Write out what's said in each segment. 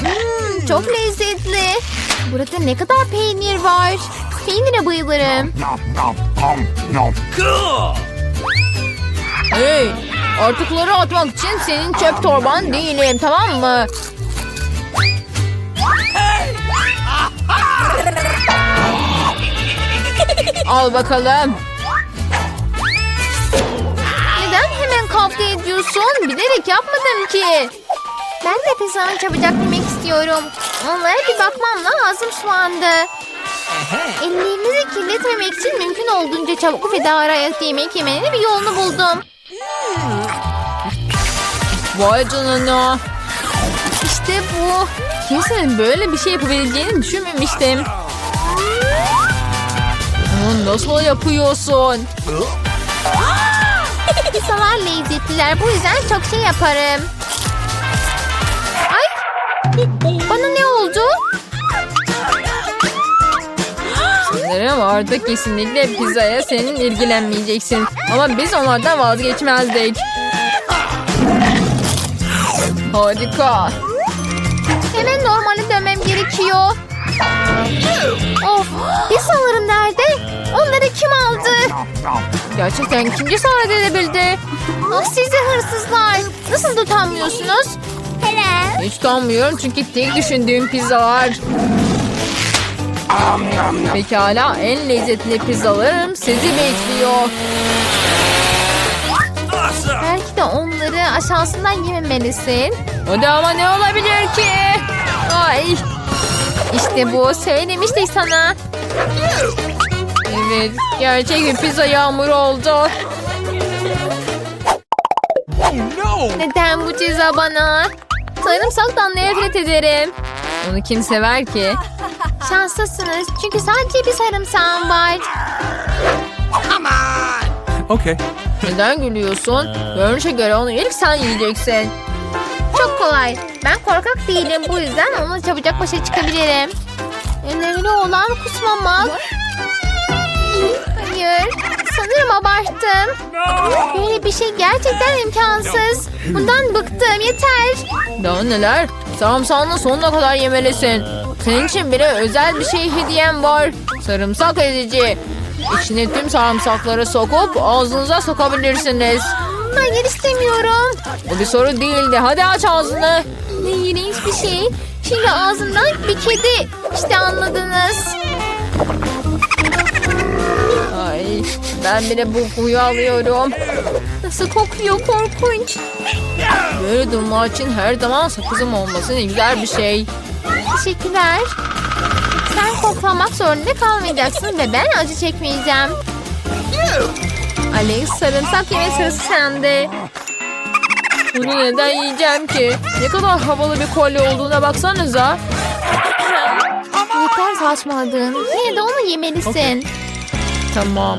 Hmm, çok lezzetli. Burada ne kadar peynir var. Peynire bayılırım. Hey, artıkları atmak için senin çöp torban değilim tamam mı? Al bakalım. Neden hemen kavga ediyorsun? Bilerek yapmadım ki. Ben de pizzanı çabucak yemek istiyorum. Onlara bir bakmam lazım şu anda. Ellerinizi kirletmemek için mümkün olduğunca çabuk ve daha ayakta yemek yemenin bir yolunu buldum. Vay canına. İşte bu. Kimsenin böyle bir şey yapabileceğini düşünmemiştim. Bunu nasıl yapıyorsun? Pizzalar lezzetliler. Bu yüzden çok şey yaparım. Artık kesinlikle pizzaya senin ilgilenmeyeceksin. Ama biz onlardan vazgeçmezdik. Harika. Hemen normale dönmem gerekiyor. Of, pizzalarım nerede? Onları kim aldı? Gerçekten kim cesaret edebildi? Ah sizi hırsızlar. Nasıl utanmıyorsunuz? Hiç utanmıyorum çünkü tek düşündüğüm pizzalar. Pekala en lezzetli pizzalarım sizi bekliyor. Belki de onları aşağısından yememelisin. O da ama ne olabilir ki? Ay. İşte bu söylemiştik sana. Evet gerçek bir pizza yağmuru oldu. Neden bu ceza bana? Sarımsaktan nefret ederim. Onu kim sever ki? Şanslısınız çünkü sadece bir sarımsağım var. Okay. Neden gülüyorsun? Görünüşe göre onu ilk sen yiyeceksin. Çok kolay. Ben korkak değilim bu yüzden onunla çabucak başa çıkabilirim. Önemli olan kusmamak. Hayır. Sanırım abarttım. Böyle bir şey gerçekten imkansız. Bundan bıktım yeter. Daha neler? Sarımsağını sonuna kadar yemelisin. Senin için bile özel bir şey hediyem var. Sarımsak edici. İçine tüm sarımsakları sokup ağzınıza sokabilirsiniz. Hayır istemiyorum. Bu bir soru değildi. Hadi aç ağzını. Ne iğrenç bir şey. Şimdi ağzından bir kedi. İşte anladınız. Ay, ben bile bu kokuyu alıyorum. Nasıl kokuyor korkunç. Böyle durumlar için her zaman sakızım olması ne güzel bir şey. Teşekkürler. Sen koklamak zorunda kalmayacaksın ve ben acı çekmeyeceğim. Alex sarımsak yeme sırası sende. Bunu neden yiyeceğim ki? Ne kadar havalı bir kolye olduğuna baksanıza. Yeter saçmaladın. Yine de onu yemelisin. Tamam.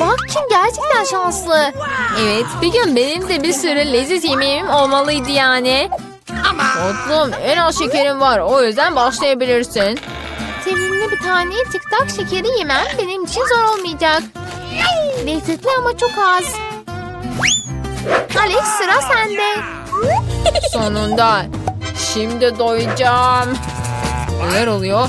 Bak kim gerçekten şanslı. Evet bir gün benim de bir sürü leziz yemeğim olmalıydı yani. Tatlım en az şekerim var o yüzden başlayabilirsin. Sevimli bir tane TikTok şekeri yemem benim için zor olmayacak. Lezzetli ama çok az. Alex sıra sende. Sonunda. Şimdi doyacağım. Neler oluyor?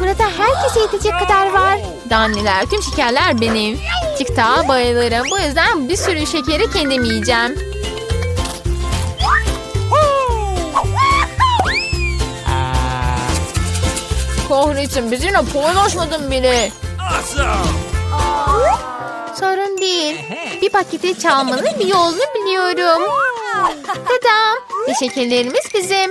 Burada herkese yetecek kadar var. Danneler, tüm şekerler benim. TikTok'a bayılırım. Bu yüzden bir sürü şekeri kendim yiyeceğim. Kahretsin bizimle paylaşmadın bile. Sorun değil. Bir paketi çalmanın bir yolunu biliyorum. Tadam. Ve şekerlerimiz bizim.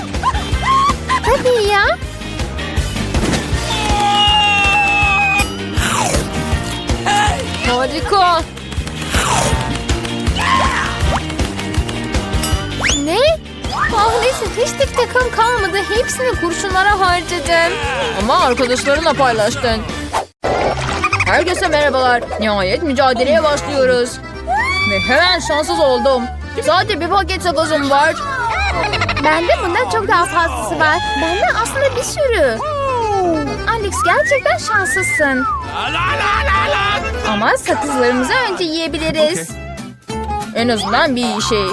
Tabii ya. Harika. Ne? Kahretsin hiç tek takım kalmadı. Hepsini kurşunlara harcadım. Ama arkadaşlarınla paylaştın. Herkese merhabalar. Nihayet mücadeleye başlıyoruz. Ve hemen şanssız oldum. Sadece bir paket sakızım var. Bende bundan çok daha fazlası var. Bende aslında bir sürü. Alex gerçekten şanslısın. Ama sakızlarımızı önce yiyebiliriz. En azından bir şey.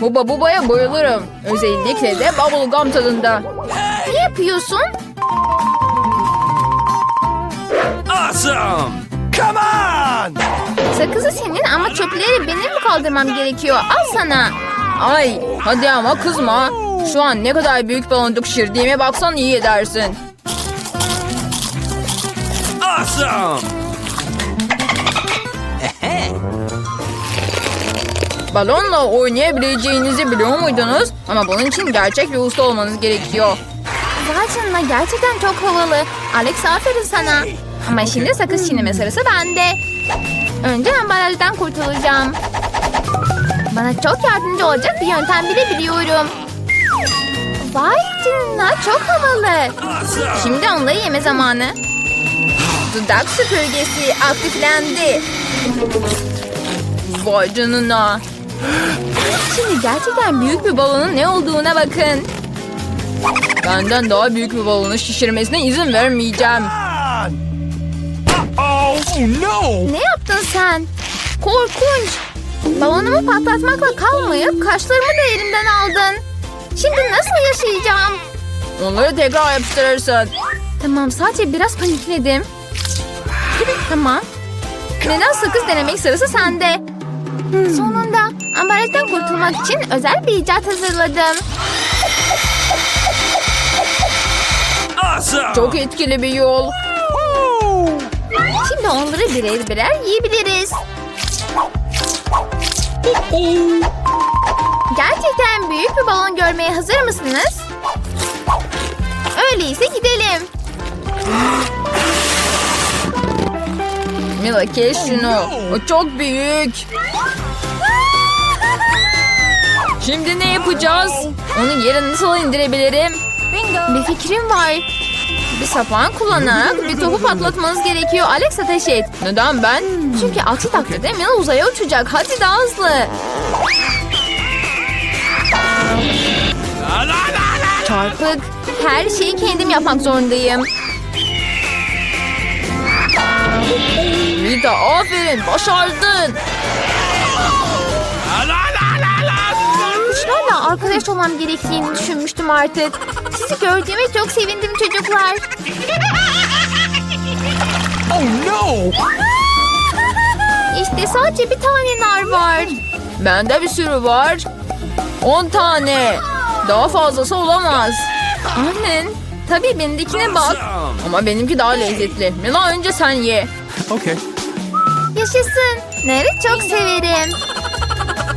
Buba bubaya bayılırım. Özellikle de bubblegum tadında. Ne yapıyorsun? Awesome! Come on! Sakızı senin ama çöpleri benim mi kaldırmam gerekiyor? Al sana. Ay hadi ama kızma. Şu an ne kadar büyük baloncuk şişirdiğime baksan iyi edersin. Awesome! Balonla oynayabileceğinizi biliyor muydunuz? Ama bunun için gerçek bir usta olmanız gerekiyor. Zaten gerçekten çok havalı. Alex aferin sana. Ama şimdi sakız çiğneme sırası bende. Önce ambalajdan kurtulacağım. Bana çok yardımcı olacak bir yöntem bile biliyorum. Vay canına çok havalı. Şimdi onları yeme zamanı. Dudak süpürgesi aktiflendi. Vay canına. Şimdi gerçekten büyük bir balonun ne olduğuna bakın. Benden daha büyük bir balonu şişirmesine izin vermeyeceğim. Oh no! Ne yaptın sen? Korkunç. Balonumu patlatmakla kalmayıp kaşlarımı da elimden aldın. Şimdi nasıl yaşayacağım? Onları tekrar yapıştırırsın. Tamam sadece biraz panikledim. Tamam. Neden sakız denemek sırası sende. Sonunda ambalajdan kurtulmak için özel bir icat hazırladım. Awesome! Çok etkili bir yol. Şimdi onları birer birer yiyebiliriz. Gerçekten büyük bir balon görmeye hazır mısınız? Öyleyse gidelim. Mila kes şunu. O çok büyük. Şimdi ne yapacağız? Onu yere nasıl indirebilirim? Bir fikrim var. Bir sapan kullanarak bir topu patlatmanız gerekiyor. Alex ateş et. Neden ben? Çünkü aksi takdirde Mila uzaya uçacak. Hadi daha hızlı. Çarpık. Her şeyi kendim yapmak zorundayım. Rita aferin başardın. Arkadaş olmam gerektiğini düşünmüştüm artık. Sizi gördüğüme çok sevindim çocuklar. Oh no! İşte sadece bir tane nar var. Bende bir sürü var. 10 tane. Daha fazlası olamaz. Annen. Tabii benimkine bak. Ama benimki daha lezzetli. Mila önce sen ye. Okay. Yaşasın. Narı çok severim.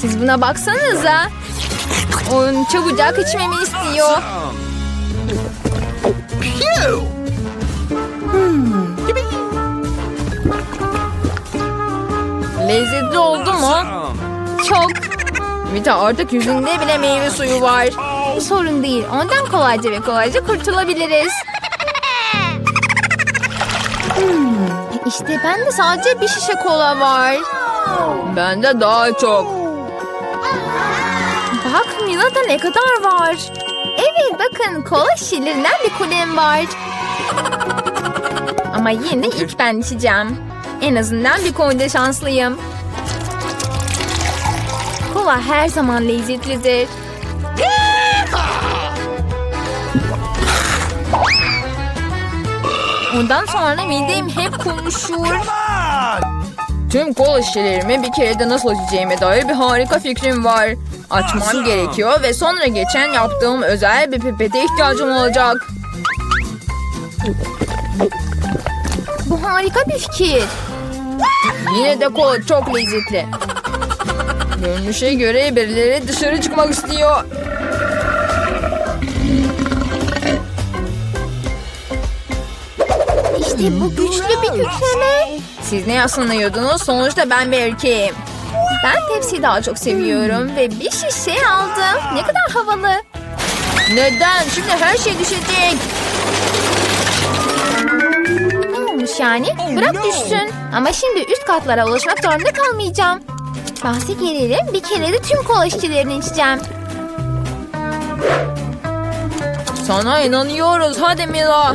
Siz buna baksanıza. Onun çabucak içmemi istiyor. Phew! Lezzetli oldu mu? Çok. Vida artık yüzünde bile meyve suyu var. Sorun değil. Ondan kolayca ve kolayca kurtulabiliriz. İşte bende sadece bir şişe kola var. Bende daha çok. Bak Mila'da ne kadar var. Evet bakın kola şişelerinden bir kulem var. Ama yine de ilk ben içeceğim. En azından bir konuda şanslıyım. Kola her zaman lezzetlidir. Ondan sonra midem hep konuşur. Tüm kola şişelerimi bir kerede nasıl açacağıma dair bir harika fikrim var. Açmam gerekiyor ve sonra geçen yaptığım özel bir pipete ihtiyacım olacak. Bu harika bir fikir. Yine de kola çok lezzetli. Görünüşe göre birileri dışarı çıkmak istiyor. İşte bu güçlü bir kükreme. Siz ne yaslanıyordunuz? Sonuçta ben bir erkeğim. Ben Pepsi'yi daha çok seviyorum ve bir şişe aldım. Ne kadar havalı. Neden? Şimdi her şey düşecek. Ne olmuş yani? Bırak düşsün. Ama şimdi üst katlara ulaşmak zorunda kalmayacağım. Bahse gelelim bir kere de tüm kola şişelerini içeceğim. Sana inanıyoruz. Hadi Mila.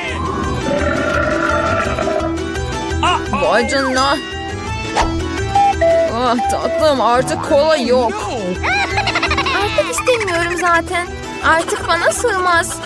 Vay canına. Ah tatlım artık kola yok. Artık istemiyorum zaten. Artık bana sığmaz.